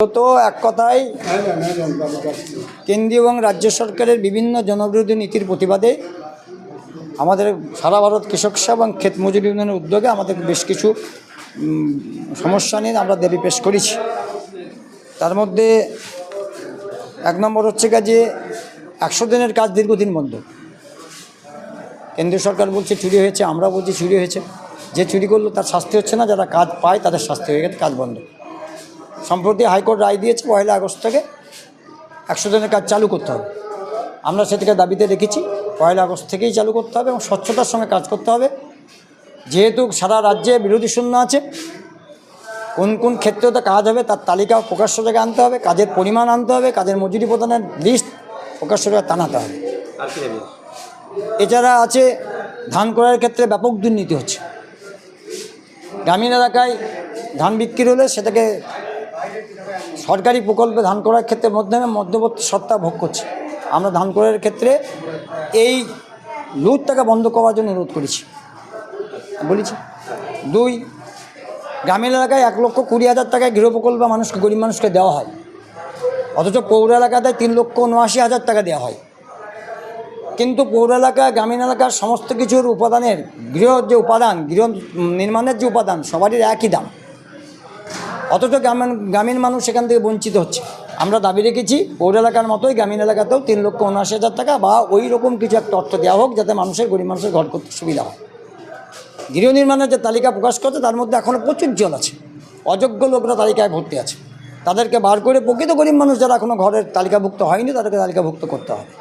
তো এক কথায় কেন্দ্রীয় এবং রাজ্য সরকারের বিভিন্ন জনবিরোধী নীতির প্রতিবাদে আমাদের সারা ভারত কৃষক এবং ক্ষেত মজুরি ইউনিয়নের উদ্যোগে আমাদের বেশ কিছু সমস্যা নিয়ে আমরা দেরি পেশ করেছি। তার মধ্যে এক নম্বর হচ্ছে যে একশো দিনের কাজ দীর্ঘদিন বন্ধ। কেন্দ্রীয় সরকার বলছে চুরি হয়েছে আমরা বলছি চুরি হয়েছে। যে চুরি করল তার শাস্তি হচ্ছে না, যারা কাজ পায় তাদের শাস্তি হয়ে গেছে, কাজ বন্ধ। সম্প্রতি হাইকোর্ট রায় দিয়েছে পয়লা আগস্ট থেকে একশো দিনের কাজ চালু করতে হবে। আমরা সেটাকে দাবিতে রেখেছি পয়লা আগস্ট থেকেই চালু করতে হবে এবং স্বচ্ছতার সঙ্গে কাজ করতে হবে। যেহেতু সারা রাজ্যে বিরোধী শূন্য আছে কোন কোন ক্ষেত্রে কাজ হবে তার তালিকা প্রকাশ্য জায়গায় আনতে হবে কাজের পরিমাণ আনতে হবে কাজের মজুরি প্রদানের লিস্ট প্রকাশ্য জায়গায় টানাতে হবে? এছাড়া আছে ধান ক্রয়ের ক্ষেত্রে ব্যাপক দুর্নীতি হচ্ছে। গ্রামীণ এলাকায় ধান বিক্রি হলে সেটাকে সরকারি প্রকল্পে ধান করার ক্ষেত্রে মাধ্যমে মধ্যবর্তী সত্তা ভোগ করছে। আমরা ধান করার ক্ষেত্রে এই লুটটাকে বন্ধ করার জন্য অনুরোধ করেছি। বলেছি? দুই, গ্রামীণ এলাকায় এক লক্ষ কুড়ি হাজার টাকায় গৃহ প্রকল্প মানুষকে, গরিব মানুষকে দেওয়া হয়। অথচ পৌর এলাকাতে তিন লক্ষ উনআশি হাজার টাকা দেওয়া হয়। কিন্তু পৌর এলাকা, গ্রামীণ এলাকার সমস্ত কিছুর উপাদানের গৃহ যে উপাদান, গৃহ নির্মাণের যে উপাদান, সবারই একই দাম। অথচ গ্রামীণ গ্রামীণ মানুষ সেখান থেকে বঞ্চিত হচ্ছে। আমরা দাবি রেখেছি ওর এলাকার মতোই গ্রামীণ এলাকাতেও তিন লক্ষ উনআশি হাজার টাকা বা ওই রকম কিছু একটা অর্থ দেওয়া হোক, যাতে মানুষের, গরিব মানুষের ঘর করতে সুবিধা হয়। গৃহ নির্মাণের যে তালিকা প্রকাশ করছে, তার মধ্যে এখনও প্রচুর জল আছে। অযোগ্য লোকরা তালিকায় ভর্তি আছে। তাদেরকে বার করে প্রকৃত গরিব মানুষ যারা এখনও ঘরের তালিকাভুক্ত হয়নি, তাদেরকে তালিকাভুক্ত করতে হবে।